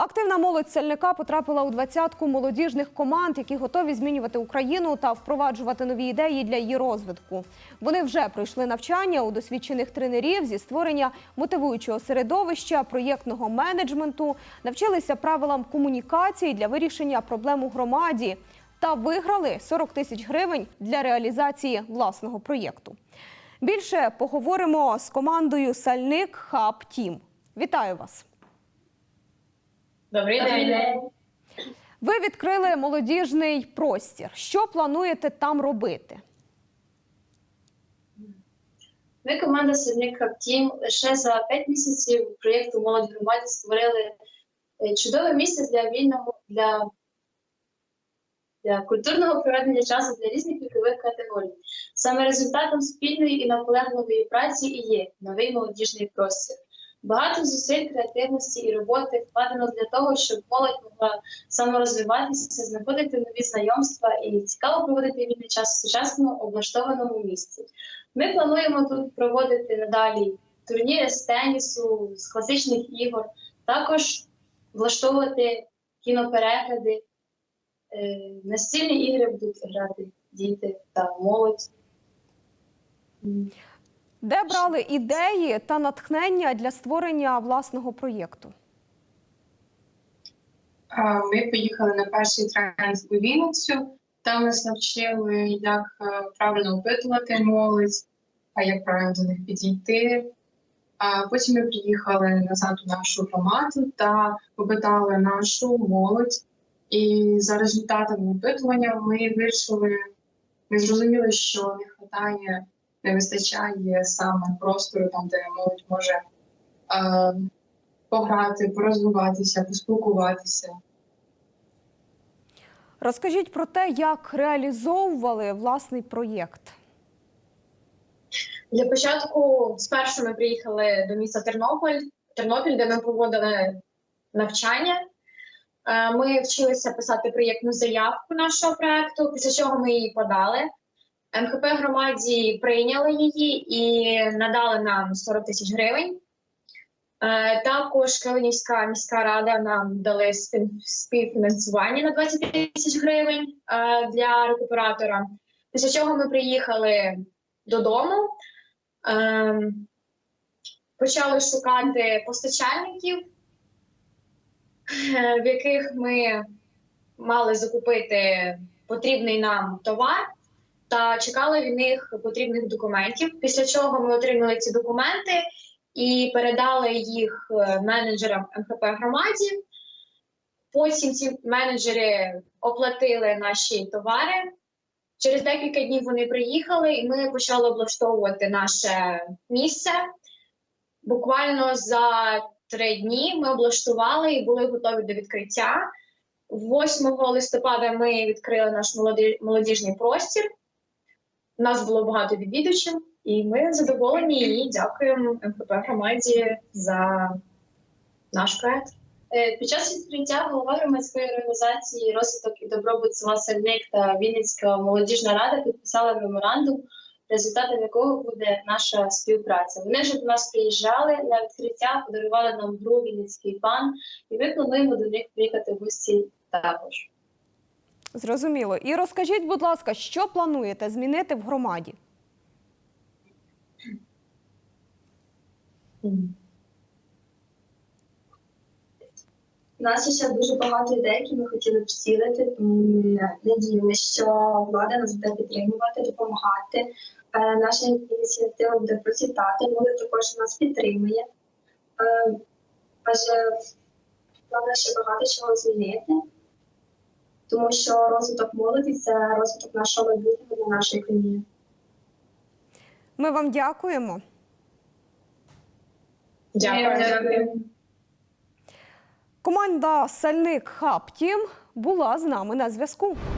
Активна молодь сельника потрапила у двадцятку молодіжних команд, які готові змінювати Україну та впроваджувати нові ідеї для її розвитку. Вони вже пройшли навчання у досвідчених тренерів зі створення мотивуючого середовища, проєктного менеджменту, навчилися правилам комунікації для вирішення проблем у громаді та виграли 40 тисяч гривень для реалізації власного проєкту. Більше поговоримо з командою Сальник Хаб Тім. Вітаю вас! Добрий день. Ви відкрили молодіжний простір. Що плануєте там робити? Ми команда Сірник Тім лише за 5 місяців проєкту Молодь громаді створили е, чудове місце для вільного для, для культурного проведення часу для різних вікових категорій. Саме результатом спільної і наполегливої праці і є новий молодіжний простір. Багато зусиль, креативності і роботи вкладено для того, щоб молодь могла саморозвиватися, знаходити нові знайомства і цікаво проводити вільний час в сучасному облаштованому місці. Ми плануємо тут проводити надалі турніри з тенісу, з класичних ігор, також влаштовувати кіноперегляди, е, настільні ігри будуть грати діти та молодь. Де брали ідеї та натхнення для створення власного проєкту? Ми поїхали на перший тренінг у Вінницю. Там нас навчили, як е, правильно опитувати молодь, а як правильно до них підійти. А потім ми приїхали назад у нашу громаду та опитали нашу молодь. І за результатами опитування ми вирішили, ми зрозуміли, що не вистачає, не вистачає саме простору, там, де молодь може е, пограти, порозвиватися, поспілкуватися. Розкажіть про те, як реалізовували власний проєкт. Для початку спершу ми приїхали до міста Тернопіль, Тернопіль, де ми проводили навчання. Е, Ми вчилися писати проєктну заявку нашого проекту, після чого ми її подали. МХП громаді прийняли її і надали нам 40 тисяч гривень. Е, Також Калинівська міська рада нам дали спів- співфінансування на 20 тисяч гривень е, для рекуператора. Після чого ми приїхали додому, ем, почали шукати постачальників, е, в яких ми мали закупити потрібний нам товар та чекали від них потрібних документів. Після чого ми отримали ці документи і передали їх е, менеджерам МХП громаді. Потім ці менеджери оплатили наші товари. Через декілька днів вони приїхали, і ми почали облаштовувати наше місце. Буквально за три дні ми облаштували і були готові до відкриття. 8 листопада ми відкрили наш молодіжний простір. Нас було багато відвідувачів, і ми задоволені і дякуємо МПП громаді за наш проект. Е, Під час відкриття голова громадської організації розвиток і добробут села Сальник та Вінницька молодіжна рада підписали меморандум, результатом якого буде наша співпраця. Вони вже до нас приїжджали на відкриття, подарували нам гру Вінницький пан, і ми плануємо до них приїхати в гості також. Зрозуміло. І розкажіть, будь ласка, що плануєте змінити в громаді? У нас ще дуже багато ідей, які ми хотіли б ми надіємося, що влада нас буде підтримувати, допомагати. Е, Наша ініціатива буде процвітати, молодь також нас підтримує. Е, Адже треба ще багато чого змінити, тому що розвиток молоді це розвиток нашого майбутнього для нашої країни. Ми вам дякуємо. Дякую. Команда Сальник Хаб Тім була з нами на зв'язку.